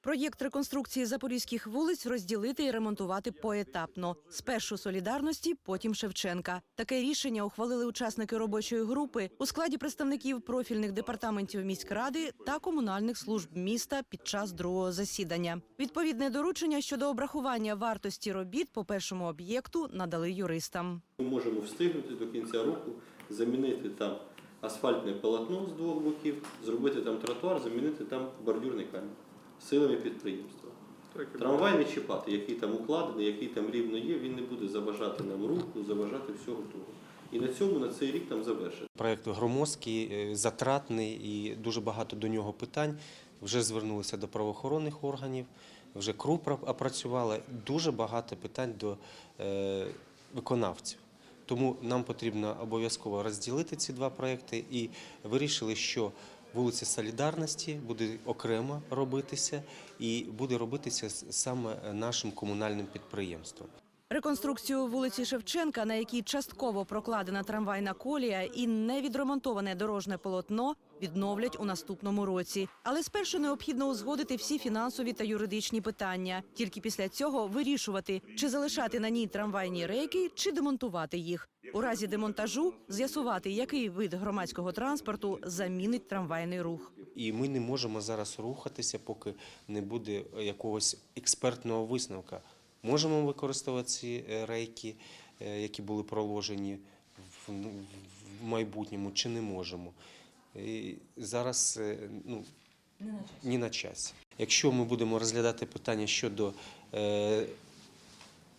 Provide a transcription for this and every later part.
Проєкт реконструкції запорізьких вулиць розділити і ремонтувати поетапно. Спершу солідарності, потім Шевченка. Таке рішення ухвалили учасники робочої групи у складі представників профільних департаментів міськради та комунальних служб міста під час другого засідання. Відповідне доручення щодо обрахування вартості робіт по першому об'єкту надали юристам. Ми можемо встигнути до кінця року замінити там асфальтне полотно з двох боків, зробити там тротуар, замінити там бордюрний камінь силами підприємства. Трамвай не чіпати, який там укладений, який там рівно є, він не буде заважати нам руху, заважати всього того. І на цьому на цей рік там завершити. Проєкт громоздкий, е, затратний і дуже багато до нього питань. Вже звернулися до правоохоронних органів, вже КРУ опрацювала. Дуже багато питань до е, виконавців. Тому нам потрібно обов'язково розділити ці два проекти і вирішили, що вулиця Солідарності буде окремо робитися і буде робитися саме нашим комунальним підприємством. Реконструкцію вулиці Шевченка, на якій частково прокладена трамвайна колія і невідремонтоване дорожне полотно, відновлять у наступному році. Але спершу необхідно узгодити всі фінансові та юридичні питання. Тільки після цього вирішувати, чи залишати на ній трамвайні рейки, чи демонтувати їх. У разі демонтажу з'ясувати, який вид громадського транспорту замінить трамвайний рух. І ми не можемо зараз рухатися, поки не буде якогось експертного висновка. Можемо використовувати ці е, рейки, е, які були проложені в, майбутньому, чи не можемо. І зараз е, ну, ні на часі. Якщо ми будемо розглядати питання щодо е,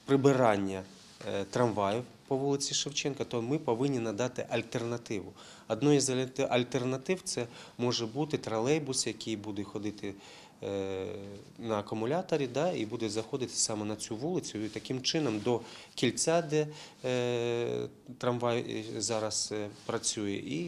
прибирання е, трамваїв по вулиці Шевченка, то ми повинні надати альтернативу. Одною з альтернатив це може бути тролейбус, який буде ходити е, на акумуляторі, да, і буде заходити саме на цю вулицю. І таким чином до кільця, де е, трамвай зараз е, працює, і,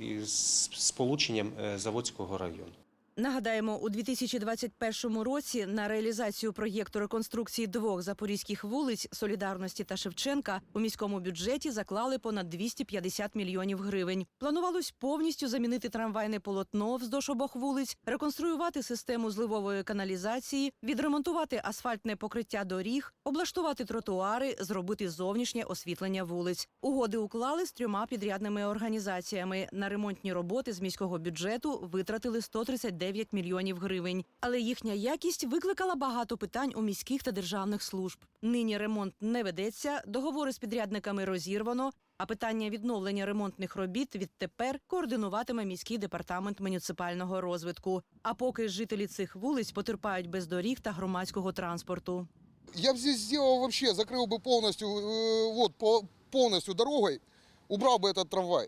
і з сполученням е, Заводського району. Нагадаємо, у 2021 році на реалізацію проєкту реконструкції двох запорізьких вулиць Солідарності та Шевченка у міському бюджеті заклали понад 250 мільйонів гривень. Планувалось повністю замінити трамвайне полотно вздовж обох вулиць, реконструювати систему зливової каналізації, відремонтувати асфальтне покриття доріг, облаштувати тротуари, зробити зовнішнє освітлення вулиць. Угоди уклали з трьома підрядними організаціями. На ремонтні роботи з міського бюджету витратили 139 мільйонів гривень. Але їхня якість викликала багато питань у міських та державних служб. Нині ремонт не ведеться, договори з підрядниками розірвано. А питання відновлення ремонтних робіт відтепер координуватиме міський департамент муніципального розвитку. А поки жителі цих вулиць потерпають без доріг та громадського транспорту. Я бы здесь сделал вообще, закрыл бы полностью, э, вот, по- полностью дорогой, убрал бы этот трамвай.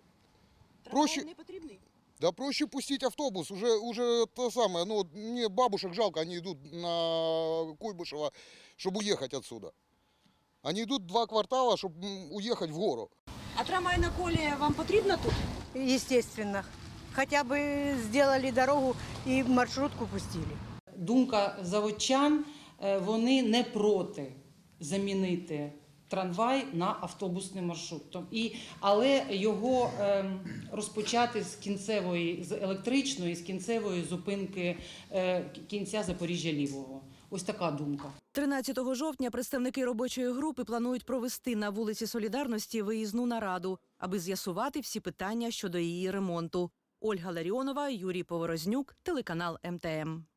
Проще- не потрібний. Да проще пустить автобус, уже, уже то самое, ну, вот мне бабушек жалко, они идут на Куйбышево, чтобы уехать отсюда. Они идут два квартала, чтобы уехать в гору. А трамвайна колія вам потрібна тут? естественно. Хотя бы сделали дорогу и маршрутку пустили. Думка заводчан, е, вони не проти замінити трамвай на автобусний маршрут. І, але його ем, розпочати з кінцевої, з електричної, з кінцевої зупинки е, кінця Запоріжжя Лівого. Ось така думка. 13 жовтня представники робочої групи планують провести на вулиці Солідарності виїзну нараду, аби з'ясувати всі питання щодо її ремонту. Ольга Ларіонова, Юрій Поворознюк, телеканал МТМ.